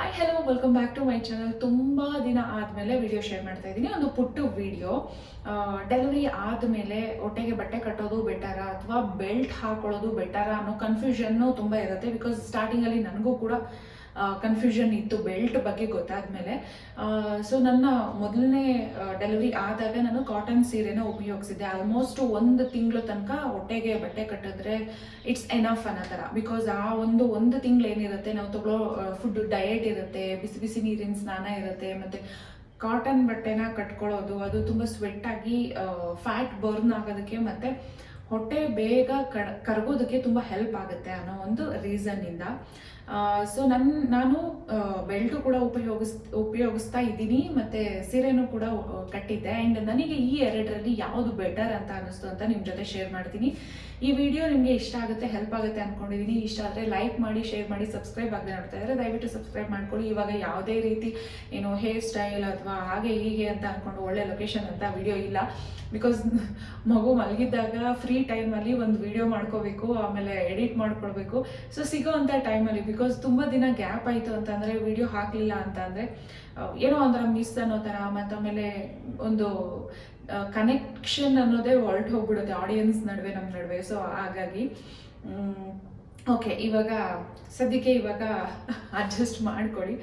Hi hello welcome back to my channel ತುಂಬ ದಿನ ಆದಮೇಲೆ ವಿಡಿಯೋ ಶೇರ್ ಮಾಡ್ತಾ ಇದ್ದೀನಿ. ಒಂದು ಪುಟ್ಟು ವಿಡಿಯೋ ಡೆಲಿವರಿ ಆದಮೇಲೆ ಹೊಟ್ಟೆಗೆ ಬಟ್ಟೆ ಕಟ್ಟೋದು ಬೆಟರಾ ಅಥವಾ ಬೆಲ್ಟ್ ಹಾಕೊಳ್ಳೋದು ಬೆಟರಾ ಅನ್ನೋ ಕನ್ಫ್ಯೂಷನ್ನು ತುಂಬ ಇರುತ್ತೆ ಬಿಕಾಸ್ ಸ್ಟಾರ್ಟಿಂಗಲ್ಲಿ ನನಗೂ ಕೂಡ ಕನ್ಫ್ಯೂಷನ್ ಇತ್ತು ಬೆಲ್ಟ್ ಬಗ್ಗೆ ಗೊತ್ತಾದ್ಮೇಲೆ. ಸೊ ನನ್ನ ಮೊದಲನೇ ಡೆಲಿವರಿ ಆದಾಗ ನಾನು ಕಾಟನ್ ಸೀರೆನ ಉಪಯೋಗಿಸಿದ್ದೆ. ಆಲ್ಮೋಸ್ಟ್ ಒಂದು ತಿಂಗಳು ತನಕ ಹೊಟ್ಟೆಗೆ ಬಟ್ಟೆ ಕಟ್ಟಿದ್ರೆ ಇಟ್ಸ್ ಎನಫ್ ಅನ್ನೋ ಥರ. ಬಿಕಾಸ್ ಆ ಒಂದು ಒಂದು ತಿಂಗಳು ಏನಿರುತ್ತೆ, ನಾವು ತಗೊಳ್ಳೋ ಫುಡ್ ಡಯಟ್ ಇರುತ್ತೆ, ಬಿಸಿ ಬಿಸಿ ನೀರಿನ ಸ್ನಾನ ಇರುತ್ತೆ, ಮತ್ತು ಕಾಟನ್ ಬಟ್ಟೆನ ಕಟ್ಕೊಳ್ಳೋದು, ಅದು ತುಂಬ ಸ್ವೆಟ್ ಆಗಿ ಫ್ಯಾಟ್ ಬರ್ನ್ ಆಗೋದಕ್ಕೆ ಮತ್ತು ಹೊಟ್ಟೆ ಬೇಗ ಕಡ, ಕರಗೋದಕ್ಕೆ ತುಂಬ ಹೆಲ್ಪ್ ಆಗುತ್ತೆ ಅನ್ನೋ ಒಂದು ರೀಸನ್ನಿಂದ ಸೊ ನನ್ನ ನಾನು ಬೆಲ್ಟು ಕೂಡ ಉಪಯೋಗಿಸ್, ಉಪಯೋಗಿಸ್ತಾ ಇದ್ದೀನಿ, ಮತ್ತು ಸೀರೆನೂ ಕೂಡ ಕಟ್ಟಿದ್ದೆ. ಆ್ಯಂಡ್ ನನಗೆ ಈ ಎರಡರಲ್ಲಿ ಯಾವುದು ಬೆಟರ್ ಅಂತ ಅನ್ನಿಸ್ತು ಅಂತ ನಿಮ್ಮ ಜೊತೆ ಶೇರ್ ಮಾಡ್ತೀನಿ. ಈ ವಿಡಿಯೋ ನಿಮಗೆ ಇಷ್ಟ ಆಗುತ್ತೆ ಹೆಲ್ಪ್ ಆಗುತ್ತೆ ಅಂದ್ಕೊಂಡಿದ್ದೀನಿ ಇಷ್ಟ ಆದರೆ ಲೈಕ್ ಮಾಡಿ ಶೇರ್ ಮಾಡಿ ಸಬ್ಸ್ಕ್ರೈಬ್ ಆಗದೆ ನೋಡ್ತಾ ಇದ್ದಾರೆ ದಯವಿಟ್ಟು ಸಬ್ಸ್ಕ್ರೈಬ್ ಮಾಡ್ಕೊಳ್ಳಿ. ಇವಾಗ ಯಾವುದೇ ರೀತಿ ಏನು ಹೇರ್ ಸ್ಟೈಲ್ ಅಥವಾ ಹಾಗೆ ಹೀಗೆ ಅಂತ ಅಂದ್ಕೊಂಡು ಒಳ್ಳೆ ಲೊಕೇಶನ್ ಅಂತ ವಿಡಿಯೋ ಇಲ್ಲ. ಬಿಕಾಸ್ ಮಗು ಮಲಗಿದ್ದಾಗ ಫ್ರೀ ಟೈಮಲ್ಲಿ ಒಂದು ವಿಡಿಯೋ ಮಾಡ್ಕೋಬೇಕು, ಆಮೇಲೆ ಎಡಿಟ್ ಮಾಡ್ಕೊಳ್ಬೇಕು. ಸೊ ಸಿಗೋ ಅಂಥ ಟೈಮಲ್ಲಿ ಬಿಕಾಸ್ ತುಂಬ ದಿನ ಗ್ಯಾಪ್ ಆಯಿತು ಅಂತಂದರೆ ವಿಡಿಯೋ ಹಾಕಲಿಲ್ಲ ಅಂತಂದರೆ ಏನೋ ಒಂಥರ ಮಿಸ್ ಅನ್ನೋ ಥರ, ಮತ್ತು ಆಮೇಲೆ ಒಂದು ಕನೆಕ್ಷನ್ ಅನ್ನೋದೇ ಹೊರಟು ಹೋಗ್ಬಿಡುತ್ತೆ ಆಡಿಯನ್ಸ್ ನಡುವೆ ನಮ್ಮ ನಡುವೆ. ಸೊ ಹಾಗಾಗಿ ಓಕೆ ಇವಾಗ, ಸದ್ಯಕ್ಕೆ ಇವಾಗ ಅಡ್ಜಸ್ಟ್ ಮಾಡ್ಕೊಳ್ಳಿ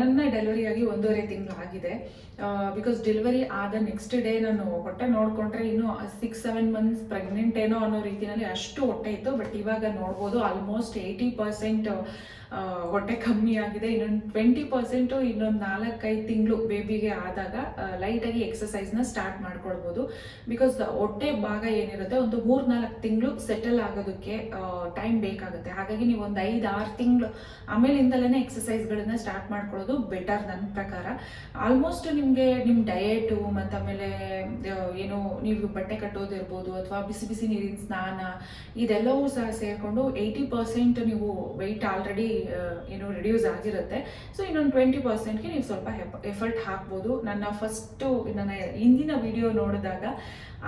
ನನ್ನ ಡೆಲಿವರಿ ಆಗಿ ಒಂದೂವರೆ ತಿಂಗಳು ಆಗಿದೆ. ಬಿಕಾಸ್ ಡೆಲಿವರಿ ಆದ ನೆಕ್ಸ್ಟ್ ಡೇ ನಾನು ಹೊಟ್ಟೆ ನೋಡಿಕೊಂಡ್ರೆ ಇನ್ನೂ ಸಿಕ್ಸ್ ಸೆವೆನ್ ಮಂತ್ಸ್ ಪ್ರೆಗ್ನೆಂಟ್ ಏನೋ ಅನ್ನೋ ರೀತಿಯಲ್ಲಿ ಅಷ್ಟು ಹೊಟ್ಟೆ ಇತ್ತು. ಬಟ್ ಇವಾಗ ನೋಡ್ಬೋದು ಆಲ್ಮೋಸ್ಟ್ ಏಯ್ಟಿ ಪರ್ಸೆಂಟ್ ಹೊಟ್ಟೆ ಕಮ್ಮಿ ಆಗಿದೆ. ಇನ್ನೊಂದು ಟ್ವೆಂಟಿ ಪರ್ಸೆಂಟು ಇನ್ನೊಂದು ನಾಲ್ಕೈದು ತಿಂಗಳು ಬೇಬಿಗೆ ಆದಾಗ ಲೈಟಾಗಿ ಎಕ್ಸಸೈಸ್ನ ಸ್ಟಾರ್ಟ್ ಮಾಡ್ಕೊಳ್ಬೋದು. ಬಿಕಾಸ್ ಹೊಟ್ಟೆ ಭಾಗ ಏನಿರುತ್ತೆ ಒಂದು ಮೂರು ನಾಲ್ಕು ತಿಂಗಳು ಸೆಟಲ್ ಆಗೋದಕ್ಕೆ ಟೈಮ್ ಬೇಕಾಗುತ್ತೆ. ಹಾಗಾಗಿ ನೀವು ಒಂದು ಐದು, ಆರು ತಿಂಗಳು ಆಮೇಲಿಂದಲೇ ಎಕ್ಸಸೈಸ್ಗಳನ್ನ ಸ್ಟಾರ್ಟ್ ಮಾಡ್ಕೊಳ್ಳೋದು ಬೆಟರ್ ನನ್ನ ಪ್ರಕಾರ. ಆಲ್ಮೋಸ್ಟ್ ನಿಮಗೆ ನಿಮ್ಮ ಡಯೆಟು ಮತ್ತು ಆಮೇಲೆ ಏನು ನೀವು ಬಟ್ಟೆ ಕಟ್ಟೋದಿರ್ಬೋದು ಅಥವಾ ಬಿಸಿ ಬಿಸಿ ನೀರಿನ ಸ್ನಾನ ಇದೆಲ್ಲವೂ ಸಹ ಸೇರಿಕೊಂಡು ಏಯ್ಟಿ ಪರ್ಸೆಂಟ್ ನೀವು ವೆಯ್ಟ್ ಆಲ್ರೆಡಿ ಏನು ರಿಡ್ಯೂಸ್ ಆಗಿರುತ್ತೆ. ಸೊ ಇನ್ನೊಂದು ಟ್ವೆಂಟಿ ಪರ್ಸೆಂಟ್ಗೆ ನೀವು ಸ್ವಲ್ಪ ಎಫರ್ಟ್ ಹಾಕ್ಬೋದು. ನನ್ನ ಫಸ್ಟು ನನ್ನ ಹಿಂದಿನ ವಿಡಿಯೋ ನೋಡಿದಾಗ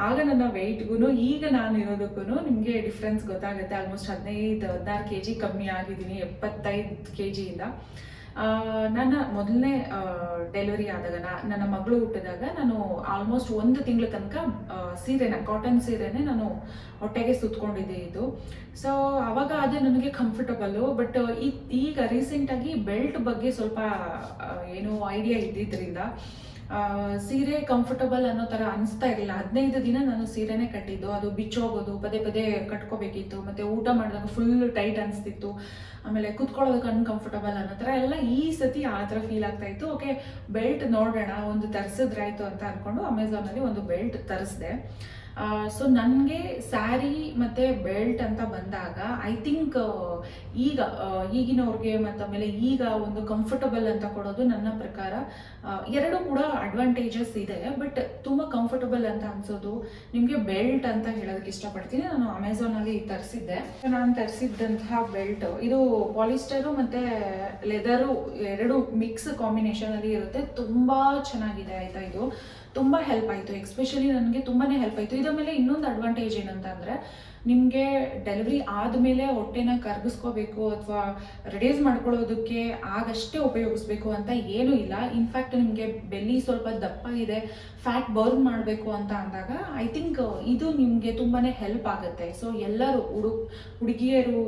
ಆಗ ನನ್ನ ವೆಯ್ಟ್ಗೂ ಈಗ ನಾನು ಇರೋದಕ್ಕೂ ನಿಮಗೆ ಡಿಫ್ರೆನ್ಸ್ ಗೊತ್ತಾಗುತ್ತೆ. ಆಲ್ಮೋಸ್ಟ್ ಹದಿನೈದು, ಹದಿನಾರು ಕೆ ಜಿ ಕಮ್ಮಿ ಆಗಿದ್ದೀನಿ, ಎಪ್ಪತ್ತೈದು ಕೆ ಜಿಯಿಂದ ನನ್ನ ಮೊದಲನೇ ಡೆಲಿವರಿ ಆದಾಗ ನನ್ನ ಮಗಳು ಹುಟ್ಟಿದಾಗ ನಾನು ಆಲ್ಮೋಸ್ಟ್ ಒಂದು ತಿಂಗಳ ತನಕ ಸೀರೆನ ಕಾಟನ್ ಸೀರೆನೆ ನಾನು ಹೊಟ್ಟೆಗೆ ಸುತ್ಕೊಂಡಿದ್ದೆ ಇದು. ಸೊ ಅವಾಗ ಅದು ನನಗೆ ಕಂಫರ್ಟಬಲ್ಲು ಬಟ್ ಈಗ ರೀಸೆಂಟಾಗಿ ಬೆಲ್ಟ್ ಬಗ್ಗೆ ಸ್ವಲ್ಪ ಏನೋ ಐಡಿಯಾ ಇದ್ದಿದ್ದರಿಂದ ಸೀರೆ ಕಂಫರ್ಟಬಲ್ ಅನ್ನೋ ಥರ ಅನಿಸ್ತಾ ಇರಲಿಲ್ಲ. ಹದಿನೈದು ದಿನ ನಾನು ಸೀರೆನೇ ಕಟ್ಟಿದ್ದು. ಅದು ಬಿಚ್ಚೋಗೋದು, ಪದೇ ಪದೇ ಕಟ್ಕೋಬೇಕಿತ್ತು. ಮತ್ತು ಊಟ ಮಾಡಿದಾಗ ಫುಲ್ ಟೈಟ್ ಅನಿಸ್ತಿತ್ತು. ಆಮೇಲೆ ಕುತ್ಕೊಳ್ಳೋದಕ್ಕೆ ಅನ್ಕಂಫರ್ಟಬಲ್ ಅನ್ನೋ ಥರ ಎಲ್ಲ ಈ ಸತಿ ಆ ಥರ ಫೀಲ್ ಆಗ್ತಾ ಇತ್ತು. ಓಕೆ ಬೆಲ್ಟ್ ನೋಡೋಣ, ಒಂದು ತರಿಸಿದ್ರಾಯ್ತು ಅಂತ ಅಂದ್ಕೊಂಡು ಅಮೆಝಾನಲ್ಲಿ ಒಂದು ಬೆಲ್ಟ್ ತರಿಸಿದೆ. ಸೊ ನನಗೆ ಸ್ಯಾರಿ ಮತ್ತು ಬೆಲ್ಟ್ ಅಂತ ಬಂದಾಗ ಐ ಥಿಂಕ್ ಈಗ ಈಗಿನವ್ರಿಗೆ ಮತ್ತು ಆಮೇಲೆ ಈಗ ಒಂದು ಕಂಫರ್ಟಬಲ್ ಅಂತ ಕೊಡೋದು ನನ್ನ ಪ್ರಕಾರ ಎರಡು ಕೂಡ ಅಡ್ವಾಂಟೇಜಸ್ ಇದೆ. ಬಟ್ ತುಂಬ ಕಂಫರ್ಟಬಲ್ ಅಂತ ಅನ್ಸೋದು, ನಿಮಗೆ ಬೆಲ್ಟ್ ಅಂತ ಹೇಳೋದಕ್ಕೆ ಇಷ್ಟಪಡ್ತೀನಿ. ನಾನು ಅಮೆಝಾನಲ್ಲಿ ತರಿಸಿದ್ದೆ. ನಾನು ತರಿಸಿದ್ದಂತಹ ಬೆಲ್ಟ್, ಇದು ಪಾಲಿಸ್ಟರು ಮತ್ತು ಲೆದರು ಎರಡು ಮಿಕ್ಸ್ ಕಾಂಬಿನೇಷನಲ್ಲಿ ಇರುತ್ತೆ. ತುಂಬ ಚೆನ್ನಾಗಿದೆ ಆಯಿತಾ ಇದು. ತುಂಬ ಹೆಲ್ಪ್ ಆಯಿತು ಎಕ್ಸ್ಪೆಷಲಿ ನನಗೆ ತುಂಬಾ ಹೆಲ್ಪ್ ಆಯಿತು. ಇದರ ಮೇಲೆ ಇನ್ನೊಂದು ಅಡ್ವಾಂಟೇಜ್ ಏನಂತ ಅಂದರೆ ನಿಮಗೆ ಡೆಲಿವರಿ ಆದಮೇಲೆ ಹೊಟ್ಟೆನ ಕರಗಿಸ್ಕೋಬೇಕು ಅಥವಾ ರೆಡ್ಯೂಸ್ ಮಾಡ್ಕೊಳ್ಳೋದಕ್ಕೆ ಆಗಷ್ಟೇ ಉಪಯೋಗಿಸ್ಬೇಕು ಅಂತ ಏನೂ ಇಲ್ಲ. ಇನ್ಫ್ಯಾಕ್ಟ್ ನಿಮಗೆ ಬೆಲ್ಲಿ ಸ್ವಲ್ಪ ದಪ್ಪ ಇದೆ ಫ್ಯಾಟ್ ಬರ್ನ್ ಮಾಡಬೇಕು ಅಂತ ಅಂದಾಗ ಐ ಥಿಂಕ್ ಇದು ನಿಮಗೆ ತುಂಬಾ ಹೆಲ್ಪ್ ಆಗುತ್ತೆ. ಸೊ ಎಲ್ಲರೂ ಹುಡು, ಹುಡುಗಿಯರು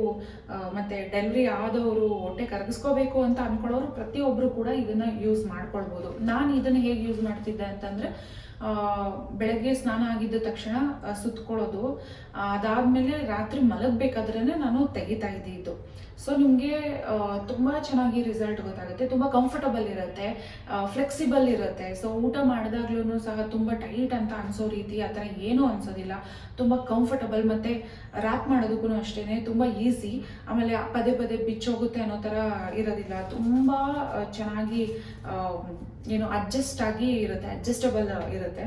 ಮತ್ತು ಡೆಲಿವರಿ ಆದವರು ಹೊಟ್ಟೆ ಕರಗಿಸ್ಕೋಬೇಕು ಅಂತ ಅಂದ್ಕೊಳ್ಳೋರು ಪ್ರತಿಯೊಬ್ಬರು ಕೂಡ ಇದನ್ನು ಯೂಸ್ ಮಾಡ್ಕೊಳ್ಬೋದು. ನಾನು ಇದನ್ನು ಹೇಗೆ ಯೂಸ್ ಮಾಡ್ತಿದ್ದೆ ಅಂತಂದರೆ ಬೆಳಗ್ಗೆ ಸ್ನಾನ ಆಗಿದ್ದ ತಕ್ಷಣ ಸುತ್ತಕೊಳ್ಳೋದು ಅದಾದಮೇಲೆ ರಾತ್ರಿ ಮಲಗಬೇಕಾದ್ರೇ ನಾನು ತೆಗಿತಾ ಇದ್ದಿದ್ದು. ಸೊ ನಿಮಗೆ ತುಂಬ ಚೆನ್ನಾಗಿ ರಿಸಲ್ಟ್ ಗೊತ್ತಾಗುತ್ತೆ. ತುಂಬ ಕಂಫರ್ಟಬಲ್ ಇರುತ್ತೆ ಫ್ಲೆಕ್ಸಿಬಲ್ ಇರುತ್ತೆ. ಸೊ ಊಟ ಮಾಡಿದಾಗ್ಲೂ ಸಹ ತುಂಬ ಟೈಟ್ ಅಂತ ಅನಿಸೋ ರೀತಿ ಆ ಥರ ಏನೂ ಅನ್ಸೋದಿಲ್ಲ. ತುಂಬ ಕಂಫರ್ಟಬಲ್ ಮತ್ತು ರ್ಯಾಪ್ ಮಾಡೋದಕ್ಕೂ ಅಷ್ಟೇ ತುಂಬ ಈಸಿ ಆಮೇಲೆ ಪದೇ ಪದೇ ಬಿಚ್ಚೋಗುತ್ತೆ ಅನ್ನೋ ಥರ ಇರೋದಿಲ್ಲ. ತುಂಬ ಚೆನ್ನಾಗಿ ಏನು ಅಡ್ಜಸ್ಟ್ ಆಗಿ ಇರುತ್ತೆ ಅಡ್ಜಸ್ಟಬಲ್ ಇರುತ್ತೆ.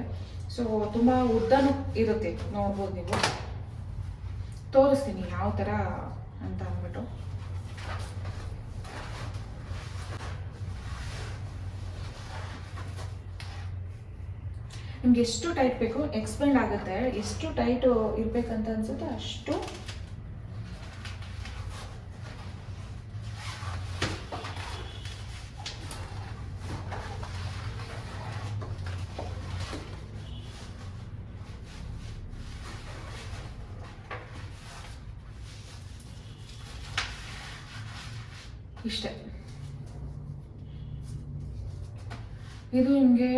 ಸೊ ತುಂಬ ಉದ್ದನೂ ಇರುತ್ತೆ. ನೋಡ್ಬೋದು ನೀವು. ತೋರಿಸ್ತೀನಿ ಯಾವ ಥರ ಅಂತ ಅಂದ್ಬಿಟ್ಟು. ನಿಮ್ಗೆ ಎಷ್ಟು ಟೈಟ್ ಬೇಕು ಎಕ್ಸ್ಪೆಂಡ್ ಆಗುತ್ತೆ ಎಷ್ಟು ಟೈಟ್ ಇರಬೇಕಂತ ಅನ್ಸುತ್ತೆ ಅಷ್ಟು ಇಷ್ಟೇ ಇದು ನಿಮಗೆ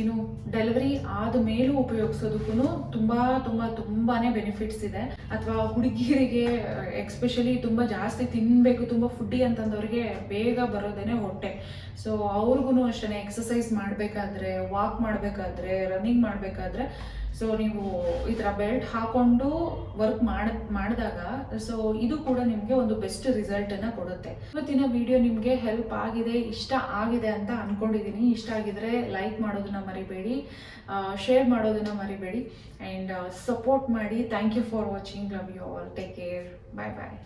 ಏನು ಡೆಲಿವರಿ ಆದ ಮೇಲೂ ಉಪಯೋಗಿಸೋದಕ್ಕೂ ತುಂಬ ತುಂಬ, ತುಂಬಾನೇ ಬೆನಿಫಿಟ್ಸ್ ಇದೆ. ಅಥವಾ ಹುಡುಗಿಯರಿಗೆ ಎಕ್ಸ್ಪೆಷಲಿ ತುಂಬ ಜಾಸ್ತಿ ತಿನ್ನಬೇಕು ತುಂಬ ಫುಡ್ಡಿ ಅಂತಂದವ್ರಿಗೆ ಬೇಗ ಬರೋದೇನೆ ಹೊಟ್ಟೆ. ಸೊ ಅವ್ರಿಗೂ ಅಷ್ಟೇ ಎಕ್ಸಸೈಸ್ ಮಾಡಬೇಕಾದ್ರೆ ವಾಕ್ ಮಾಡಬೇಕಾದ್ರೆ ರನ್ನಿಂಗ್ ಮಾಡಬೇಕಾದ್ರೆ ಸೊ ನೀವು ಈ ಥರ ಬೆಲ್ಟ್ ಹಾಕೊಂಡು ವರ್ಕ್ ಮಾಡ, ಮಾಡಿದಾಗ ಸೊ ಇದು ಕೂಡ ನಿಮಗೆ ಒಂದು ಬೆಸ್ಟ್ ರಿಸಲ್ಟನ್ನು ಕೊಡುತ್ತೆ. ಇವತ್ತಿನ ವಿಡಿಯೋ ನಿಮಗೆ ಹೆಲ್ಪ್ ಆಗಿದೆ, ಇಷ್ಟ ಆಗಿದೆ ಅಂತ ಅನ್ಕೊಂಡಿದ್ದೀನಿ ಇಷ್ಟ ಆಗಿದ್ರೆ ಲೈಕ್ ಮಾಡೋದನ್ನ ಮರಿಬೇಡಿ. ಶೇರ್ ಮಾಡೋದನ್ನ ಮರಿಬೇಡಿ. ಆ್ಯಂಡ್ ಸಪೋರ್ಟ್ ಮಾಡಿ. Thank you for watching love you all take care bye bye